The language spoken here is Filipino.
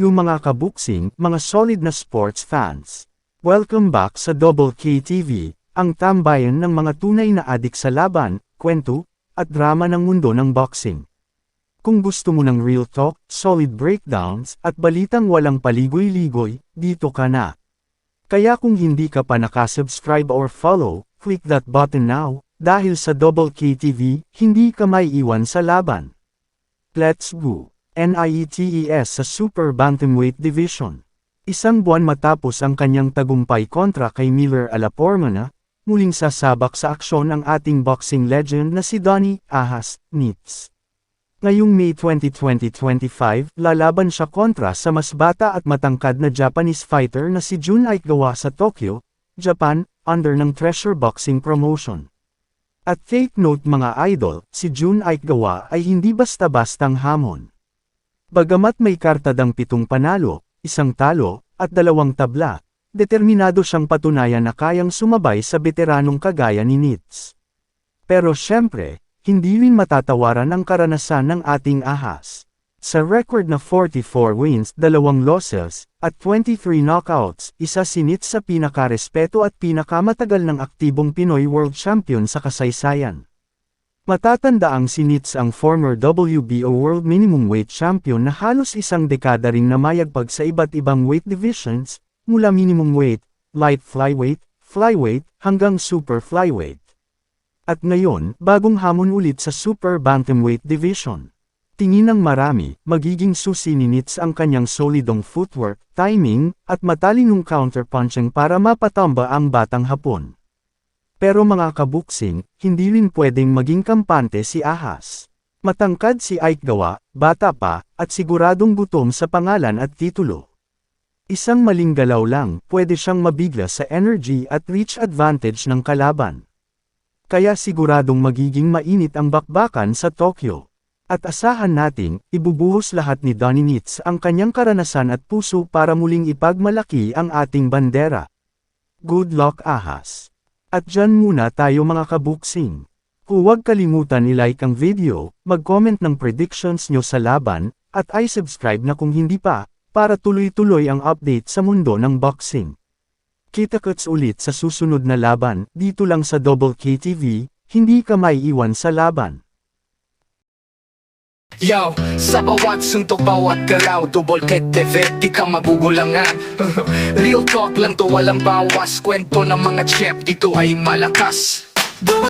Yung mga kabuksing, mga solid na sports fans. Welcome back sa Double K TV, ang tambayan ng mga tunay na adik sa laban, kwento, at drama ng mundo ng boxing. Kung gusto mo ng real talk, solid breakdowns, at balitang walang paligoy-ligoy, dito ka na. Kaya kung hindi ka pa nakasubscribe or follow, click that button now, dahil sa Double K TV, hindi ka may iwan sa laban. Let's go! NIETES sa Super Bantamweight Division. Isang buwan matapos ang kanyang tagumpay kontra kay Miller Alapormana, muling sasabak sa aksyon ang ating boxing legend na si Donnie Ahas Nitz. Ngayong May 20, 2025, lalaban siya kontra sa mas bata at matangkad na Japanese fighter na si Jun Aikawa sa Tokyo, Japan, under ng Treasure Boxing Promotion. At take note mga idol, si Jun Aikawa ay hindi basta-bastang hamon. Bagamat may kartadang pitong panalo, isang talo, at dalawang tabla, determinado siyang patunayan na kayang sumabay sa veteranong kagaya ni Nitz. Pero syempre, hindi rin matatawaran ang karanasan ng ating ahas. Sa record na 44 wins, dalawang losses, at 23 knockouts, isa si Nitz sa pinakarespeto at pinakamatagal ng aktibong Pinoy World Champion sa kasaysayan. Matatanda ang si Nitz ang former WBO World Minimum Weight Champion na halos isang dekada ring namayagpag sa iba't ibang weight divisions, mula minimum weight, light flyweight, flyweight, hanggang super flyweight. At ngayon, bagong hamon ulit sa super bantamweight division. Tingin ng marami, magiging susi ni Nitz ang kanyang solidong footwork, timing, at matalinong counterpunching para mapatamba ang batang hapon. Pero mga kabuksing, hindi rin pwedeng maging kampante si Ahas. Matangkad si Ike Gawa, bata pa, at siguradong gutom sa pangalan at titulo. Isang maling galaw lang, pwede siyang mabigla sa energy at reach advantage ng kalaban. Kaya siguradong magiging mainit ang bakbakan sa Tokyo. At asahan nating, ibubuhos lahat ni Donnie Nitz ang kanyang karanasan at puso para muling ipagmalaki ang ating bandera. Good luck Ahas! At dyan muna tayo mga kabuksing. Huwag kalimutan i-like ang video, mag-comment ng predictions nyo sa laban, at i-subscribe na kung hindi pa, para tuloy-tuloy ang update sa mundo ng boxing. Kita-kits ulit sa susunod na laban, dito lang sa Double KTV, hindi ka maiiwan sa laban. Yo, sa bawat suntok, bawat galaw Double Ket TV, di ka magugulangan. Real talk lang to, walang bawas. Kwento ng mga chef, dito ay malakas